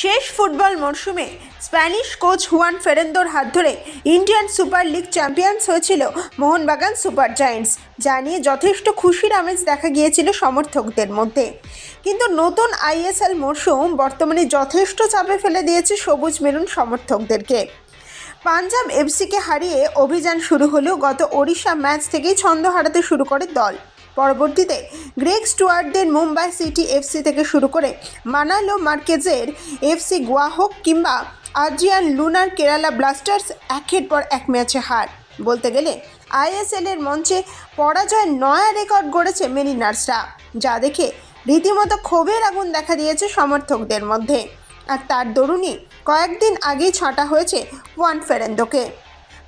শেষ ফুটবল মরশুমে Spanish coach Juan ফেরেন্দোর হাত ধরে ইন্ডিয়ান সুপার লিগ চ্যাম্পিয়ন্স হয়েছিল মোহনবাগান সুপার জায়েন্টস, যা নিয়ে যথেষ্ট খুশির আমেজ দেখা গিয়েছিল সমর্থকদের মধ্যে। কিন্তু নতুন আইএসএল মরশুম বর্তমানে যথেষ্ট চাপে ফেলে দিয়েছে সবুজ মেরুন সমর্থকদেরকে। পাঞ্জাব এফসিকে হারিয়ে অভিযান শুরু হলেও গত ওড়িশা ম্যাচ থেকেই ছন্দ হারাতে শুরু করে দল। পরবর্তীতে গ্রেগ স্টুয়ার্টদের মুম্বাই সিটি এফসি থেকে শুরু করে মানালো মার্কেজের এফসি গোয়া হোক কিংবা আদ্রিয়ান লুনার কেরালা ব্লাস্টার্স একের পর এক ম্যাচে হার। বলতে গেলে, আইএসএল এর মঞ্চে পরাজয় নয়া রেকর্ড গড়েছে মেরিনার্সরা যা দেখে রীতিমতো ক্ষোভের আগুন দেখা দিয়েছে সমর্থকদের মধ্যে। আর তার দরুনই কয়েকদিন আগেই ছাঁটা হয়েছে ওয়ান ফেরেন্দোকে।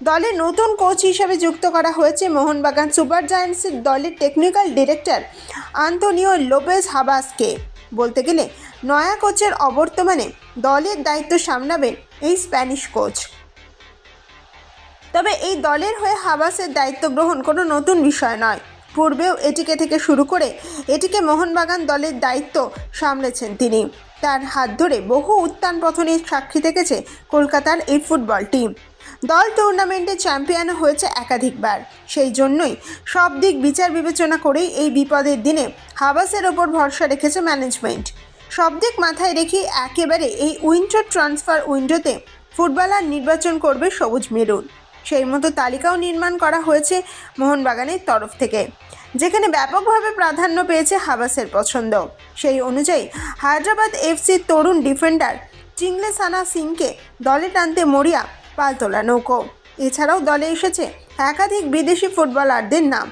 দলের নতুন কোচ হিসেবে যুক্ত করা হয়েছে মোহনবাগান সুপার জায়ান্টসের দলের টেকনিক্যাল ডিরেক্টর আন্তোনিও লোপেজ হাবাসকে। বলতে গেলে, নয়া কোচের অবর্তমানে দলের দায়িত্ব সামলাবেন এই স্প্যানিশ কোচ। তবে এই দলের হয়ে হাবাসের দায়িত্ব গ্রহণ কোনো নতুন বিষয় নয়। পূর্বেও এটিকে থেকে শুরু করে এটিকে মোহনবাগান দলের দায়িত্ব সামলেছেন তিনি। তার হাত ধরে বহু উত্থান পথনের সাক্ষী থেকেছে কলকাতার এই ফুটবল টিম। দল টুর্নামেন্টে চ্যাম্পিয়ন হয়েছে একাধিকবার। সেই জন্যই সব দিক বিচার বিবেচনা করেই এই বিপদের দিনে হাবাসের ওপর ভরসা রেখেছে ম্যানেজমেন্ট সব দিক মাথায় রেখে একেবারে এই উইন্টার ট্রান্সফার উইন্ডোতে ফুটবলার নির্বাচন করবে সবুজ মেরুন। সেই মতো তালিকাও নির্মাণ করা হয়েছে মোহনবাগানের তরফ থেকে, যেখানে ব্যাপকভাবে প্রাধান্য পেয়েছে হাবাসের পছন্দ। সেই অনুযায়ী হায়দ্রাবাদ এফসির তরুণ ডিফেন্ডার চিংলে সানা সিংকে দলে টানতে মরিয়া পালতোলা নৌকো। এছাড়াও দলে এসেছে একাধিক বিদেশি ফুটবলারদের নাম,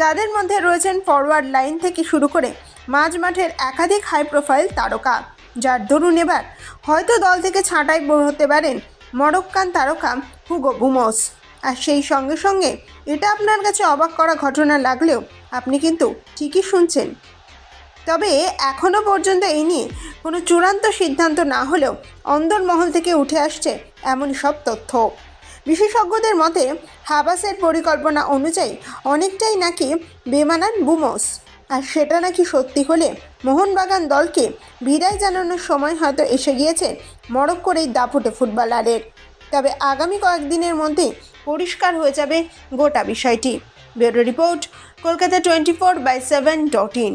যাদের মধ্যে রয়েছেন ফরওয়ার্ড লাইন থেকে শুরু করে মাঝ মাঠের একাধিক হাই প্রোফাইল তারকা, যার দরুন এবার হয়তো দল থেকে ছাঁটাই হতে পারেন মরক্কান তারকা হুগো বুমোস। আর সেই সঙ্গে সঙ্গে এটা আপনার কাছে অবাক করা ঘটনা লাগলেও আপনি কিন্তু ঠিকই শুনছেন। তবে এখনও পর্যন্ত এই নিয়ে কোনো চূড়ান্ত সিদ্ধান্ত না হলেও অন্দরমহল থেকে উঠে আসছে এমন সব তথ্য। বিশেষজ্ঞদের মতে, হাবাসের পরিকল্পনা অনুযায়ী অনেকটাই নাকি বেমানান বুমোস। আর সেটা নাকি সত্যি হলে মোহনবাগান দলকে বিদায় জানানোর সময় হয়তো এসে গিয়েছে মরক্কোর এই দাপুটে ফুটবলারের। তবে আগামী কয়েকদিনের মধ্যেই পরিষ্কার হয়ে যাবে গোটা বিষয়টি। Bureau report, Kolkata twenty four by seven dot in.